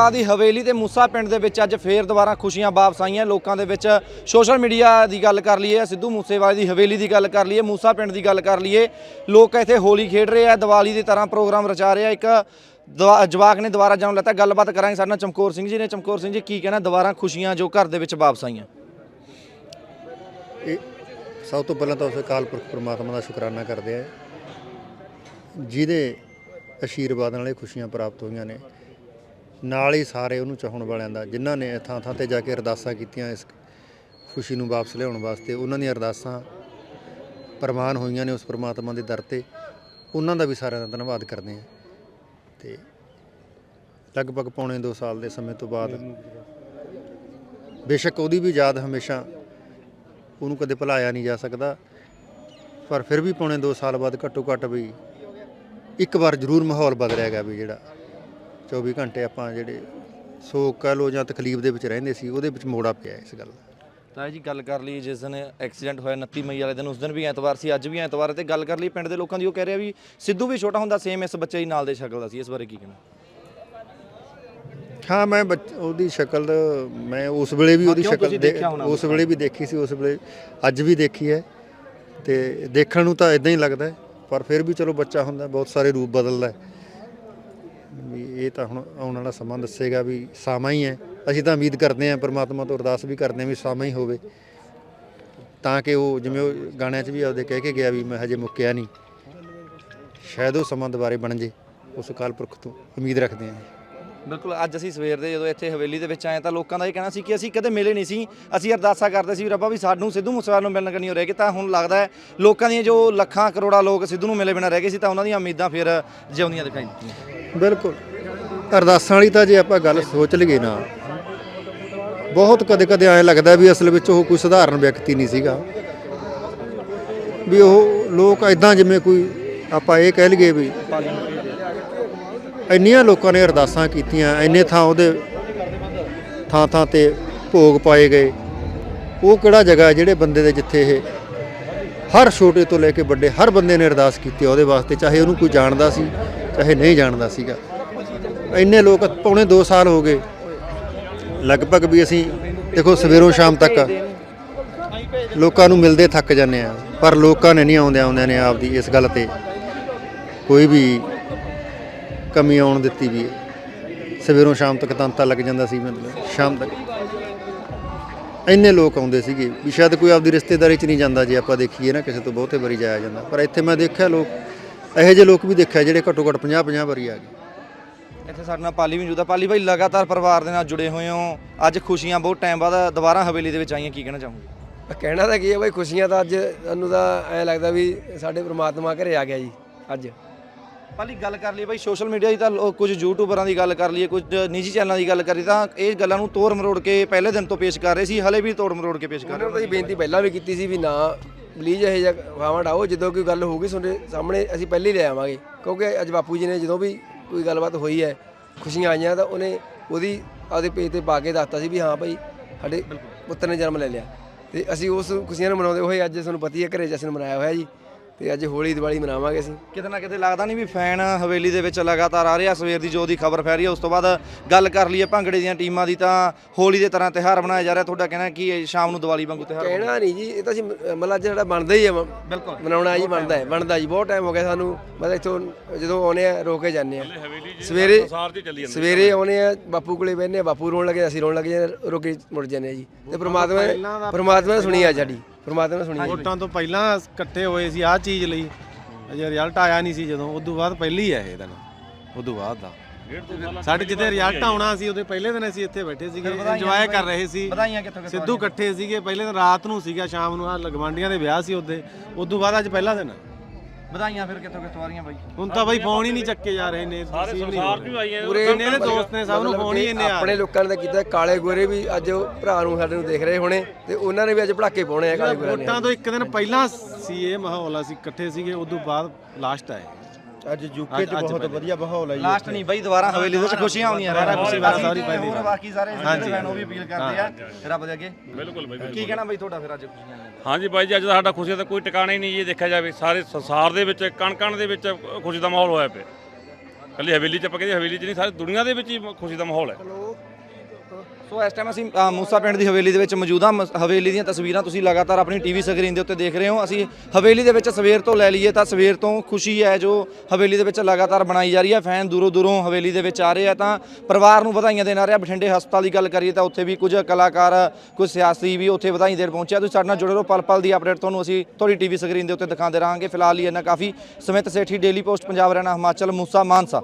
ਮੂਸੇਵਾਲ ਦੀ ਹਵੇਲੀ ਤੇ ਮੂਸਾ ਪਿੰਡ ਦੇ ਵਿੱਚ ਅੱਜ ਫੇਰ ਦੁਬਾਰਾ ਖੁਸ਼ੀਆਂ ਵਾਪਸ ਆਈਆਂ। ਲੋਕਾਂ ਦੇ ਵਿੱਚ ਸੋਸ਼ਲ ਮੀਡੀਆ ਦੀ ਗੱਲ ਕਰ ਲਈਏ, ਸਿੱਧੂ ਮੂਸੇਵਾਲੇ ਦੀ ਹਵੇਲੀ ਦੀ ਗੱਲ ਕਰ ਲਈਏ, ਮੂਸਾ ਪਿੰਡ ਦੀ ਗੱਲ ਕਰ ਲਈਏ। ਲੋਕ ਇੱਥੇ ਹੋਲੀ ਖੇਡ ਰਹੇ ਆ, ਦੀਵਾਲੀ ਦੀ ਤਰ੍ਹਾਂ ਪ੍ਰੋਗਰਾਮ ਰਚਾ ਰਹੇ ਆ। ਇੱਕ ਦਵਾ- ਜਵਾਕ ਨੇ ਦੁਬਾਰਾ ਜਨਮ ਲੈਤਾ। ਗੱਲਬਾਤ ਕਰਾਂਗੇ ਸਾਡੇ ਨਾਲ ਚਮਕੌਰ ਸਿੰਘ ਜੀ ਨੇ। ਚਮਕੌਰ ਸਿੰਘ ਜੀ, ਕੀ ਕਹਿਣਾ? ਦੁਬਾਰਾ ਖੁਸ਼ੀਆਂ ਜੋ ਘਰ ਦੇ ਵਿੱਚ ਵਾਪਸ ਆਈਆਂ। ਇਹ ਸਭ ਤੋਂ ਪਹਿਲਾਂ ਤਾਂ ਉਸ ਅਕਾਲ ਪੁਰਖ ਪ੍ਰਮਾਤਮਾ ਦਾ ਸ਼ੁਕਰਾਨਾ ਕਰਦੇ ਆ। ਜਿਹਦੇ ਅਸ਼ੀਰਵਾਦ ਨਾਲ ਇਹ ਖੁਸ਼ੀਆਂ ਪ੍ਰਾਪਤ ਹੋਈਆਂ ਨੇ। ਨਾਲ ਹੀ ਸਾਰੇ ਉਹਨੂੰ ਚਾਹਣ ਵਾਲਿਆਂ ਦਾ, ਜਿਨ੍ਹਾਂ ਨੇ ਥਾਂ ਥਾਂ ਤੇ ਜਾ ਕੇ ਅਰਦਾਸਾਂ ਕੀਤੀਆਂ ਇਸ ਖੁਸ਼ੀ ਨੂੰ ਵਾਪਸ ਲਿਆਉਣ ਵਾਸਤੇ, ਉਹਨਾਂ ਦੀਆਂ ਅਰਦਾਸਾਂ ਪ੍ਰਮਾਨ ਹੋਈਆਂ ਨੇ ਉਸ ਪ੍ਰਮਾਤਮਾ ਦੇ ਦਰ ਤੇ। ਉਹਨਾਂ ਦਾ ਵੀ ਸਾਰਿਆਂ ਦਾ ਧੰਨਵਾਦ ਕਰਦੇ ਹਾਂ। ਤੇ ਲਗਭਗ ਪੌਣੇ 2 ਸਾਲ ਦੇ ਸਮੇਂ ਤੋਂ ਬਾਅਦ ਬੇਸ਼ੱਕ ਉਹਦੀ ਵੀ ਯਾਦ ਹਮੇਸ਼ਾ ਉਹਨੂੰ ਕਦੇ ਭੁਲਾਇਆ ਨਹੀਂ ਜਾ ਸਕਦਾ, ਪਰ ਫਿਰ ਵੀ ਪੌਣੇ 2 ਸਾਲ ਬਾਅਦ ਘੱਟੋ ਘੱਟ ਵੀ ਇੱਕ ਵਾਰ ਜ਼ਰੂਰ ਮਾਹੌਲ ਬਦਲਿਆ ਗਿਆ ਵੀ ਜਿਹੜਾ 24 ਘੰਟੇ ਆਪਾਂ ਜਿਹੜੇ ਸੋਗ ਕਹ ਲੋ ਜਾਂ ਤਕਲੀਫ ਦੇ ਵਿੱਚ ਰਹਿੰਦੇ ਸੀ ਉਹਦੇ ਵਿੱਚ ਮੋੜਾ ਪਿਆ ਇਸ ਗੱਲ ਦਾ। ਤਾਂ ਜੀ ਗੱਲ ਕਰ ਲਈ ਜਿਸ ਦਿਨ ਐਕਸੀਡੈਂਟ ਹੋਇਆ 29 ਮਈ ਵਾਲੇ ਦਿਨ ਉਸ ਦਿਨ ਵੀ ਐਤਵਾਰ ਸੀ ਅੱਜ ਵੀ ਐਤਵਾਰ ਹੈ ਤੇ ਗੱਲ ਕਰ ਲਈ ਪਿੰਡ ਦੇ ਲੋਕਾਂ ਦੀ ਉਹ ਕਹਿ ਰਿਹਾ ਵੀ ਸਿੱਧੂ ਵੀ ਛੋਟਾ ਹੁੰਦਾ ਸੇਮ ਇਸ ਬੱਚੇ ਹੀ ਨਾਲ ਦੇ ਸ਼ਕਲ ਦਾ ਸੀ ਇਸ ਬਾਰੇ ਕੀ ਕਹਿਣਾ? ਹਾਂ ਮੈਂ ਬੱਚ- ਉਹਦੀ ਸ਼ਕਲ ਮੈਂ ਉਸ ਵੇਲੇ ਵੀ ਉਹਦੀ ਕਿਉਂ ਸ਼ਕਲ ਤੁਸੀਂ ਦੇ- ਦੇਖਿਆ ਹੋਣਾ ਉਸ ਵੇਲੇ ਵੀ ਦੇਖੀ ਸੀ ਉਸ ਵੇਲੇ ਅੱਜ ਵੀ ਦੇਖੀ ਹੈ ਤੇ ਦੇਖਣ ਨੂੰ ਤਾਂ ਇਦਾਂ ਹੀ ਲੱਗਦਾ ਹੈ, ਪਰ ਫਿਰ ਵੀ ਚਲੋ ਬੱਚਾ ਹੁੰਦਾ ਬਹੁਤ ਸਾਰੇ ਰੂਪ ਬਦਲਦਾ ਹੈ। ਵੀ ਇਹ ਤਾਂ ਹੁਣ ਆਉਣ ਵਾਲਾ ਸਮਾਂ ਦੱਸੇਗਾ ਵੀ ਸਮਾਂ ਹੀ ਹੈ। ਅਸੀਂ ਤਾਂ ਉਮੀਦ ਕਰਦੇ ਹਾਂ, ਪ੍ਰਮਾਤਮਾ ਤੋਂ ਅਰਦਾਸ ਵੀ ਕਰਦੇ ਹਾਂ ਵੀ ਸਮਾਂ ਹੀ ਹੋਵੇ। ਤਾਂ ਕਿ ਉਹ ਜਿਵੇਂ ਉਹ ਗਾਣਿਆਂ 'ਚ ਵੀ ਆਪਦੇ ਕਹਿ ਕੇ ਗਿਆ ਵੀ ਮੈਂ ਹਜੇ ਮੁੱਕਿਆ ਨਹੀਂ। ਸ਼ਾਇਦ ਉਹ ਸਮਾਂ ਦੁਬਾਰੇ ਬਣ ਜੇ, ਉਸ ਅਕਾਲ ਪੁਰਖ ਤੋਂ। ਉਮੀਦ ਰੱਖਦੇ ਹਾਂ। ਬਿਲਕੁਲ, ਅੱਜ ਅਸੀਂ ਸਵੇਰ ਦੇ ਜਦੋਂ ਇੱਥੇ ਹਵੇਲੀ ਦੇ ਵਿੱਚ ਆਏ ਤਾਂ ਲੋਕਾਂ ਦਾ ਇਹ ਕਹਿਣਾ ਸੀ ਕਿ ਅਸੀਂ ਕਦੇ ਮਿਲੇ ਨਹੀਂ ਸੀ। ਅਸੀਂ ਅਰਦਾਸਾਂ ਕਰਦੇ ਸੀ ਵੀ ਰੱਬਾ ਵੀ ਸਾਨੂੰ ਸਿੱਧੂ ਮੂਸੇਵਾਲੇ ਨੂੰ ਮਿਲਣ ਕਰਨੀ ਹੋ ਰਹਿ ਗਈ ਤਾਂ ਹੁਣ ਲੱਗਦਾ ਹੈ ਲੋਕਾਂ ਦੀਆਂ ਜੋ ਲੱਖਾਂ ਕਰੋੜਾਂ ਲੋਕ ਸਿੱਧੂ ਨੂੰ ਮਿਲੇ ਬਿਨਾਂ ਰਹਿ ਗਏ ਸੀ ਤਾਂ ਉਹਨਾਂ ਦੀਆਂ ਉਮੀਦਾਂ ਫਿਰ ਜਿਉਂਦੀਆਂ ਦਿਖਾਈ ਬਿਲਕੁਲ। ਅਰਦਾਸਾਂ ਵਾਲੀ ਤਾਂ ਜੇ ਆਪਾਂ ਗੱਲ ਸੋਚ ਲਈਏ ਨਾ, ਬਹੁਤ ਕਦੇ ਕਦੇ ਐਂ ਲੱਗਦਾ ਵੀ ਅਸਲ ਵਿੱਚ ਉਹ ਕੋਈ ਸਧਾਰਨ ਵਿਅਕਤੀ ਨਹੀਂ ਸੀਗਾ। ਵੀ ਉਹ ਲੋਕ ਐਦਾਂ ਜਿਵੇਂ ਕੋਈ ਆਪਾਂ ਇਹ ਕਹਿ ਲਈਏ ਵੀ ਇੰਨੀਆਂ ਲੋਕਾਂ ਨੇ ਅਰਦਾਸਾਂ ਕੀਤੀਆਂ, ਇੰਨੇ ਥਾਂ ਉਹਦੇ ਥਾਂ ਥਾਂ ਤੇ ਭੋਗ ਪਾਏ ਗਏ। ਉਹ ਕਿਹੜਾ ਜਗ੍ਹਾ ਜਿਹੜੇ ਬੰਦੇ ਦੇ ਜਿੱਥੇ ਇਹ ਹਰ ਛੋਟੇ ਤੋਂ ਲੈ ਕੇ ਵੱਡੇ ਹਰ ਬੰਦੇ ਨੇ ਅਰਦਾਸ ਕੀਤੀ ਉਹਦੇ ਵਾਸਤੇ, ਚਾਹੇ ਉਹਨੂੰ ਕੋਈ ਜਾਣਦਾ ਸੀ, ਚਾਹੇ ਨਹੀਂ ਜਾਣਦਾ ਸੀਗਾ। ਇੰਨੇ ਲੋਕ ਪੌਣੇ 2 ਸਾਲ ਹੋ ਗਏ। ਲਗਭਗ ਵੀ ਅਸੀਂ ਦੇਖੋ ਸਵੇਰੋਂ ਸ਼ਾਮ ਤੱਕ ਲੋਕਾਂ ਨੂੰ ਮਿਲਦੇ ਥੱਕ ਜਾਂਦੇ ਆ, ਪਰ ਲੋਕਾਂ ਨੇ ਨਹੀਂ ਆਉਂਦੇ ਆਉਂਦਿਆਂ ਨੇ ਆਪਦੀ ਇਸ ਗੱਲ ਤੇ। ਕੋਈ ਵੀ ਕਮੀ ਆਉਣ ਦਿੱਤੀ ਵੀ ਹੈ। ਸਵੇਰੋਂ ਸ਼ਾਮ ਤੱਕ ਤਾਂਤਾ ਲੱਗ ਜਾਂਦਾ ਸੀ ਮਤਲਬ ਸ਼ਾਮ ਤੱਕ। ਇੰਨੇ ਲੋਕ ਆਉਂਦੇ ਸੀਗੇ ਵੀ ਸ਼ਾਇਦ ਕੋਈ ਆਪਦੀ ਰਿਸ਼ਤੇਦਾਰੀ 'ਚ ਨਹੀਂ ਜਾਂਦਾ ਜੇ ਆਪਾਂ ਦੇਖੀਏ ਨਾ ਕਿਸੇ ਤੋਂ ਬਹੁਤੇ ਵਾਰੀ ਜਾਇਆ ਜਾਂਦਾ। ਪਰ ਇੱਥੇ ਮੈਂ ਦੇਖਿਆ ਲੋਕ ਇਹੋ ਜਿਹੇ ਲੋਕ ਵੀ ਦੇਖਿਆ ਜਿਹੜੇ ਘੱਟੋ ਘੱਟ 50 50 ਵਾਰੀ ਆ ਗਏ। ਇੱਥੇ ਸਾਡੇ ਨਾਲ ਪਾਲੀ ਵੀ ਮੌਜੂਦ ਆ। ਪਾਲੀ ਭਾਈ ਲਗਾਤਾਰ ਪਰਿਵਾਰ ਦੇ ਨਾਲ ਜੁੜੇ ਹੋਏ ਹੋ। ਅੱਜ ਖੁਸ਼ੀਆਂ ਬਹੁਤ ਟਾਈਮ ਬਾਅਦ ਦੁਬਾਰਾ ਹਵੇਲੀ ਦੇ ਵਿੱਚ ਆਈਆਂ ਕੀ ਕਹਿਣਾ ਚਾਹੋਗੇ? ਕਹਿਣਾ ਤਾਂ ਕੀ ਹੈ ਬਈ ਖੁਸ਼ੀਆਂ ਤਾਂ ਅੱਜ ਸਾਨੂੰ ਤਾਂ ਐ ਲੱਗਦਾ ਵੀ ਸਾਡੇ ਪ੍ਰਮਾਤਮਾ ਘਰੇ ਆ ਗਿਆ ਜੀ ਅੱਜ। ਪਾਲੀ ਗੱਲ ਕਰ ਲਈ ਭਾਈ ਸੋਸ਼ਲ ਮੀਡੀਆ ਦੀ ਤਾਂ ਲੋ- ਕੁਝ ਯੂਟਿਊਬਰਾਂ ਦੀ ਗੱਲ ਕਰ ਲਈਏ, ਕੁਝ ਨਿੱਜੀ ਚੈਨਲਾਂ ਦੀ ਗੱਲ ਕਰੀ ਤਾਂ ਇਹ ਗੱਲਾਂ ਨੂੰ ਤੋੜ ਮਰੋੜ ਕੇ ਪਹਿਲੇ ਦਿਨ ਤੋਂ ਪੇਸ਼ ਕਰ ਰਹੇ ਸੀ, ਹਲੇ ਵੀ ਤੋੜ ਮਰੋੜ ਕੇ ਪੇਸ਼ ਕਰ ਰਹੇ ਉਹਨਾਂ ਨੂੰ ਤਾਂ ਜੀ ਬੇਨਤੀ ਪਹਿਲਾਂ ਵੀ ਕੀਤੀ ਸੀ ਵੀ ਨਾ ਪਲੀਜ਼ ਇਹ ਜਿਹਾ ਫਾਵਾਂ ਡਾਓ, ਜਦੋਂ ਕੋਈ ਗੱਲ ਹੋਊਗੀ ਤੁਹਾਡੇ ਸਾਹਮਣੇ, ਅਸੀਂ ਪਹਿਲੇ ਹੀ ਲੈ ਆਵਾਂਗੇ। ਕਿਉਂਕਿ ਅੱਜ ਬਾਪੂ ਜੀ ਨੇ ਜਦੋਂ ਵੀ ਕੋਈ ਗੱਲਬਾਤ ਹੋਈ ਹੈ, ਖੁਸ਼ੀਆਂ ਆਈਆਂ, ਤਾਂ ਉਹਨੇ ਉਹਦੀ ਆਪਦੇ ਪੇਜ ਤੇ ਪਾ ਕੇ ਦੱਸਤਾ ਸੀ ਵੀ ਹਾਂ ਭਾਈ ਸਾਡੇ ਪੁੱਤਰ ਨੇ ਜਨਮ ਲੈ ਲਿਆ। ਤੇ ਅਸੀਂ ਉਸ ਖੁਸ਼ੀਆਂ ਨੂੰ ਮਨਾਉਂਦੇ ਹੋਏ ਅੱਜ ਤੁਹਾਨੂੰ ਪਤੀ ਹੈ, ਘਰੇ ਜਸ਼ਨ ਮਨਾਇਆ ਹੋਇਆ ਜੀ। ਤੇ ਅੱਜ ਹੋਲੀ ਦੀਵਾਲੀ ਮਨਾਵਾਂਗੇ ਅਸੀਂ। ਕਿਤੇ ਨਾ ਕਿਤੇ ਲੱਗਦਾ ਨਹੀਂ ਵੀ ਫੈਨ ਹਵੇਲੀ ਦੇ ਵਿੱਚ ਲਗਾਤਾਰ ਆ ਰਿਹਾ। ਸਵੇਰ ਦੀ ਜੋ ਦੀ ਖਬਰ ਹੈ ਉਸ ਤੋਂ ਬਾਅਦ ਗੱਲ ਕਰ ਲਈਏ ਭੰਗੜੇ ਦੀਆਂ ਟੀਮਾਂ ਦੀ। ਤਾਂ ਹੋਲੀ ਦੇ ਤਰ੍ਹਾਂ ਤਿਹਾਰ ਮਨਾਇਆ ਜਾ ਰਿਹਾ। ਤੁਹਾਡਾ ਕਹਿਣਾ ਕੀ ਇਹ ਸ਼ਾਮ ਨੂੰ ਦੀਵਾਲੀ ਵਾਂਗੂ ਤਿਹਾਰ ਕਹਿਣਾ ਨਹੀਂ ਜੀ ਇਹ ਤਾਂ ਅਸੀਂ ਮਤਲਬ ਅੱਜ ਜਿਹੜਾ ਬਣਦਾ ਹੀ ਹੈ ਮ- ਬਿਲਕੁਲ। ਮਨਾਉਣਾ ਜੀ ਬਣਦਾ ਹੈ ਬਣਦਾ ਜੀ ਬਹੁਤ ਟਾਈਮ ਹੋ ਗਿਆ ਸਾਨੂੰ। ਮਤਲਬ ਇੱਥੋਂ ਜਦੋਂ ਆਉਨੇ ਆ ਰੋ ਕੇ ਜਾਂਦੇ ਆ ਸਵੇਰੇ ਸਵੇਰੇ ਆਉਨੇ ਆ ਬਾਪੂ ਕੋਲੇ ਬਹਿੰਦੇ ਆ ਬਾਪੂ ਰੋਣ ਲੱਗੇ ਅਸੀਂ ਰੋਣ ਲੱਗੇ ਰੋ ਕੇ ਮੁੜ ਜਾਂਦੇ ਆ ਜੀ। ਤੇ ਪ੍ਰਮਾਤਮਾ ਪ੍ਰਮਾਤਮਾ ਨੇ ਸੁਣੀ ਆ ਸਾਡੀ। ਪ੍ਰਮਾਤਮਾ ਨੇ ਸੁਣੀ ਆ ਜੀ। ਵੋਟਾਂ ਤੋਂ ਪਹਿਲਾਂ ਇਕੱਠੇ ਹੋਏ ਸੀ ਆਹ ਚੀਜ਼ ਲਈ। ਅਜੇ ਰਿਜ਼ਲਟ ਆਇਆ ਨਹੀਂ ਸੀ ਜਦੋਂ। ਉਦੋਂ ਬਾਅਦ ਪਹਿਲੀ ਹੈ ਇਹ ਦਿਨ। ਉਦੋਂ ਬਾਅਦ ਦਾ। ਸਾਡੇ ਜਿੱਥੇ ਰਿਜ਼ਲਟ ਆਉਣਾ ਸੀ ਉਹਦੇ ਪਹਿਲੇ ਦਿਨ ਅਸੀਂ ਇੱਥੇ ਬੈਠੇ ਸੀਗੇ ਇੰਜੋਏ ਕਰ ਰਹੇ ਸੀ। ਵਧਾਈਆਂ ਕਿੱਥੋਂ ਕਿੱਥੋਂ ਸਿੱਧੂ ਇਕੱਠੇ ਸੀਗੇ। ਪਹਿਲੇ ਦਿਨ ਰਾਤ ਨੂੰ ਸੀਗਾ ਸ਼ਾਮ ਨੂੰ ਆ ਲਗਵਾਂਡੀਆਂ ਦੇ ਵਿਆਹ ਸੀ ਉਹਦੇ। ਉਦੋਂ ਬਾਅਦ ਅੱਜ ਪਹਿਲਾ ਦਿਨ ਹੈ। ਵਧਾਈਆਂ ਫਿਰ ਕਿੱਥੋਂ ਕਿੱਥੋਂ ਆ ਰਹੀਆਂ ਬਾਈ? ਹੁਣ ਤਾਂ ਬਾਈ ਫੋਨ ਹੀ ਨਹੀਂ ਚੱਕੇ ਜਾ ਰਹੇ ਨੇ ਸਾਰੇ ਸੰਸਾਰ ਨੂੰ ਆਈਆਂ ਪੂਰੇ ਜਿੰਨੇ ਦੇ ਦੋਸਤ ਨੇ ਸਭ ਨੂੰ ਫੋਨ ਹੀ ਇੰਨੇ ਆ ਆਪਣੇ ਲੋਕਾਂ ਨੇ ਕੀਤਾ ਕਾਲੇ ਗੋਰੇ ਵੀ ਅੱਜ ਭਰਾ ਨੂੰ ਸਾਡੇ ਨੂੰ ਦੇਖ ਰਹੇ ਹੋਣੇ ਤੇ ਉਹਨਾਂ ਨੇ ਵੀ ਅੱਜ ਭੜਾਕੇ ਪਾਉਣੇ ਆ ਕਾਲੇ ਗੋਰੇ ਨੇ। ਵੋਟਾਂ ਤੋਂ ਇੱਕ ਦਿਨ ਪਹਿਲਾਂ ਸੀ ਇਹ ਮਾਹੌਲ ਅਸੀਂ ਇਕੱਠੇ ਸੀਗੇ ਉਦੋਂ ਬਾਅਦ ਲਾਸਟ ਆਏ। ਅੱਜ ਯੂਕੇ 'ਚ ਬਹੁਤ ਵਧੀਆ ਮਾਹੌਲ ਹੈ ਲਾਸਟ ਨਹੀਂ ਬਾਈ ਦੁਬਾਰਾ ਹਵੇਲੀ ਦੇ ਵਿੱਚ ਖੁਸ਼ੀਆਂ ਆਉਂਦੀਆਂ ਦੁਬਾਰਾ ਖੁਸ਼ੀ ਵਾਲਾ ਸਾਰੀ ਪਹਿਲੀ ਹੋਰ। ਬਾਕੀ ਸਾਰੇ ਹਾਂਜੀ। ਫੈਨ ਉਹ ਵੀ ਅਪੀਲ ਕਰਦੇ ਆ। ਰੱਬ ਦੇ ਅੱਗੇ। ਬਿਲਕੁਲ ਬਾਈ ਕੀ ਕਹਿਣਾ ਬਾਈ ਤੁਹਾਡਾ ਫਿਰ ਅੱਜ ਖੁਸ਼ੀਆਂ ਹਾਂਜੀ ਬਾਈ ਜੀ ਅੱਜ ਦਾ ਸਾਡਾ ਖੁਸ਼ੀ ਦਾ ਕੋਈ ਟਿਕਾਣਾ ਹੀ ਨਹੀਂ ਜੀ ਦੇਖਿਆ ਜਾਵੇ ਸਾਰੇ ਸੰਸਾਰ ਦੇ ਵਿੱਚ ਕਣ ਕਣ ਦੇ ਵਿੱਚ ਖੁਸ਼ੀ ਦਾ ਮਾਹੌਲ ਹੋਇਆ ਪਿਆ। ਕੱਲੀ ਹਵੇਲੀ ਚ ਆਪਾਂ ਕਹਿੰਦੇ ਹਵੇਲੀ ਚ ਨਹੀਂ ਸਾਰੀ ਦੁਨੀਆ ਦੇ ਵਿੱਚ ਹੀ ਖੁਸ਼ੀ ਦਾ ਮਾਹੌਲ ਹੈ। ਸੋ ਇਸ ਟਾਈਮ ਅਸੀਂ ਅ, ਮੂਸਾ ਪਿੰਡ ਦੀ ਹਵੇਲੀ ਦੇ ਵਿੱਚ ਮੌਜੂਦ ਹਾਂ। ਹਵੇਲੀ ਦੀਆਂ ਤਸਵੀਰਾਂ ਤੁਸੀਂ ਲਗਾਤਾਰ ਆਪਣੀ ਟੀਵੀ ਸਕਰੀਨ ਦੇ ਉੱਤੇ ਦੇਖ ਰਹੇ ਹੋ। ਅਸੀਂ ਹਵੇਲੀ ਦੇ ਵਿੱਚ ਸਵੇਰ ਤੋਂ ਲੈ ਲਈਏ ਤਾਂ ਸਵੇਰ ਤੋਂ ਖੁਸ਼ੀ ਹੈ ਜੋ ਹਵੇਲੀ ਦੇ ਵਿੱਚ ਲਗਾਤਾਰ ਬਣਾਈ ਜਾ ਰਹੀ ਹੈ। ਫੈਨ ਦੂਰੋਂ ਦੂਰੋਂ ਹਵੇਲੀ ਦੇ ਵਿੱਚ ਆ ਰਹੇ ਆ ਤਾਂ ਪਰਿਵਾਰ ਨੂੰ ਵਧਾਈਆਂ ਦੇਣ ਆ ਰਿਹਾ। ਬਠਿੰਡੇ ਹਸਪਤਾਲ ਦੀ ਗੱਲ ਕਰੀਏ ਤਾਂ ਉੱਥੇ ਵੀ ਕੁਝ ਕਲਾਕਾਰ ਕੁਝ ਸਿਆਸੀ ਵੀ ਉੱਥੇ ਵਧਾਈ ਦੇਣ ਪਹੁੰਚਿਆ। ਤੁਸੀਂ ਸਾਡੇ ਨਾਲ ਜੁੜੇ ਰਹੋ ਪਲ ਪਲ ਦੀ ਅਪਡੇਟ ਤੁਹਾਨੂੰ ਅਸੀਂ ਤੁਹਾਡੀ ਟੀਵੀ ਸਕਰੀਨ ਦੇ ਉੱਤੇ ਦਿਖਾਉਂਦੇ ਰਹਾਂਗੇ। ਫਿਲਹਾਲ ਹੀ ਇਹਨਾਂ ਕਾਫੀ। ਸਮਿਤ ਸੇਠੀ ਡੇਲੀ ਪੋਸਟ ਪੰਜਾਬ ਰਹਿਣਾ ਹਿਮਾਚਲ ਮੂਸਾ ਮਾਨਸਾ।